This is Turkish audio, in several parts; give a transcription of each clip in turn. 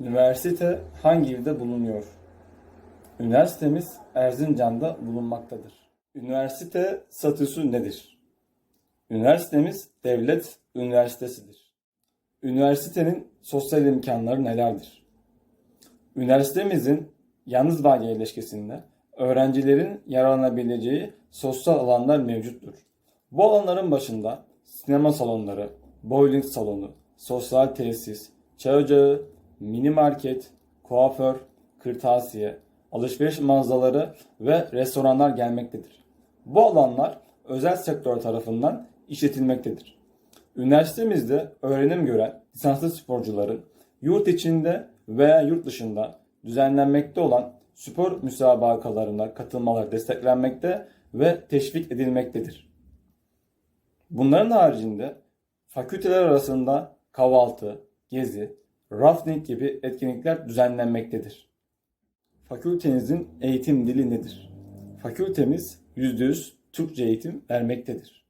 Üniversite hangi ilde bulunuyor? Üniversitemiz Erzincan'da bulunmaktadır. Üniversite statüsü nedir? Üniversitemiz devlet üniversitesidir. Üniversitenin sosyal imkanları nelerdir? Üniversitemizin yalnız bölge yerleşkesinde öğrencilerin yararlanabileceği sosyal alanlar mevcuttur. Bu alanların başında sinema salonları, bowling salonu, sosyal tesis, çay ocağı, mini market, kuaför, kırtasiye, alışveriş mağazaları ve restoranlar gelmektedir. Bu alanlar özel sektör tarafından işletilmektedir. Üniversitemizde öğrenim gören lisanslı sporcuların yurt içinde veya yurt dışında düzenlenmekte olan spor müsabakalarına katılmaları desteklenmekte ve teşvik edilmektedir. Bunların haricinde fakülteler arasında kahvaltı, gezi, rafting gibi etkinlikler düzenlenmektedir. Fakültenizin eğitim dili nedir? Fakültemiz %100 Türkçe eğitim vermektedir.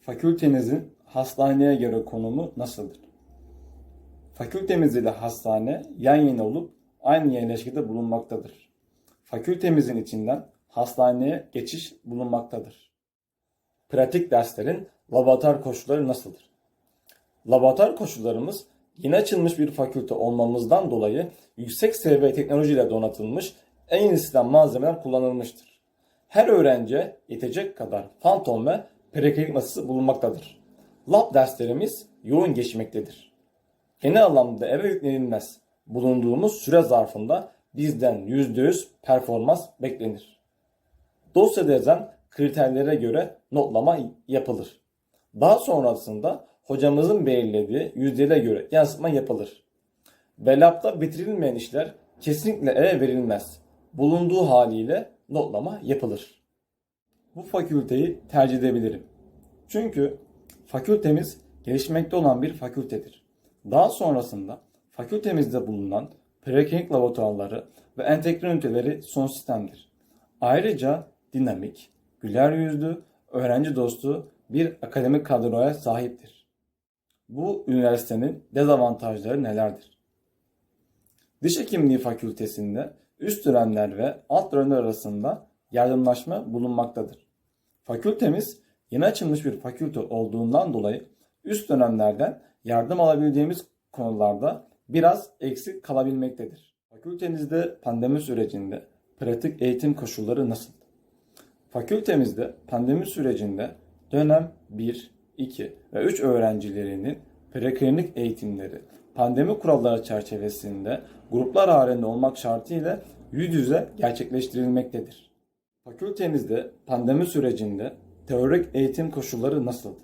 Fakültenizin hastaneye göre konumu nasıldır? Fakültemiz ile hastane yan yana olup aynı yerleşkede bulunmaktadır. Fakültemizin içinden hastaneye geçiş bulunmaktadır. Pratik derslerin laboratuvar koşulları nasıldır? Laboratuvar koşullarımız yeni açılmış bir fakülte olmamızdan dolayı yüksek seviye teknolojiyle donatılmış en iyi sistem malzemeler kullanılmıştır. Her öğrenciye yetecek kadar fantom ve preklinik masası bulunmaktadır. Lab derslerimiz yoğun geçmektedir. Genel anlamda eve yüklenilmez. Bulunduğumuz süre zarfında bizden %100 performans beklenir. Dosyada yazan kriterlere göre notlama yapılır. Daha sonrasında hocamızın belirlediği yüzdelere göre yansıtma yapılır. Ve bitirilmeyen işler kesinlikle eve verilmez. Bulunduğu haliyle notlama yapılır. Bu fakülteyi tercih edebilirim. Çünkü fakültemiz gelişmekte olan bir fakültedir. Daha sonrasında fakültemizde bulunan preklinik laboratuvarları ve entegre üniteleri son sistemdir. Ayrıca dinamik, güler yüzlü, öğrenci dostu bir akademik kadroya sahiptir. Bu üniversitenin dezavantajları nelerdir? Diş Hekimliği Fakültesinde üst dönemler ve alt dönemler arasında yardımlaşma bulunmaktadır. Fakültemiz yeni açılmış bir fakülte olduğundan dolayı üst dönemlerden yardım alabileceğimiz konularda biraz eksik kalabilmektedir. Fakültenizde pandemi sürecinde pratik eğitim koşulları nasıl? Fakültemizde pandemi sürecinde dönem 1, 2 ve 3 öğrencilerinin preklinik eğitimleri pandemi kuralları çerçevesinde gruplar halinde olmak şartıyla yüz yüze gerçekleştirilmektedir. Fakültemizde pandemi sürecinde teorik eğitim koşulları nasıldı?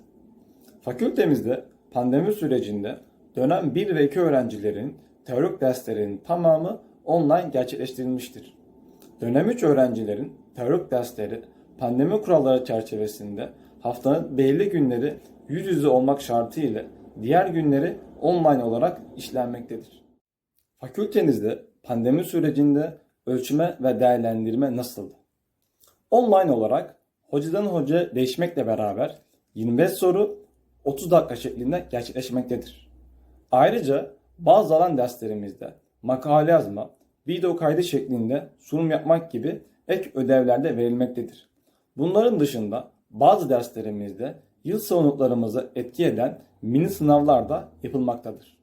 Fakültemizde pandemi sürecinde dönem 1 ve 2 öğrencilerin teorik derslerinin tamamı online gerçekleştirilmiştir. Dönem 3 öğrencilerin teorik dersleri pandemi kuralları çerçevesinde haftanın belli günleri yüz yüze olmak şartıyla diğer günleri online olarak işlenmektedir. Fakültenizde pandemi sürecinde ölçme ve değerlendirme nasıldı? Online olarak hocadan hoca değişmekle beraber 25 soru 30 dakika şeklinde gerçekleşmektedir. Ayrıca bazı alan derslerimizde makale yazma, video kaydı şeklinde sunum yapmak gibi ek ödevler de verilmektedir. Bunların dışında bazı derslerimizde yıl sonluklarımızı etki eden mini sınavlar da yapılmaktadır.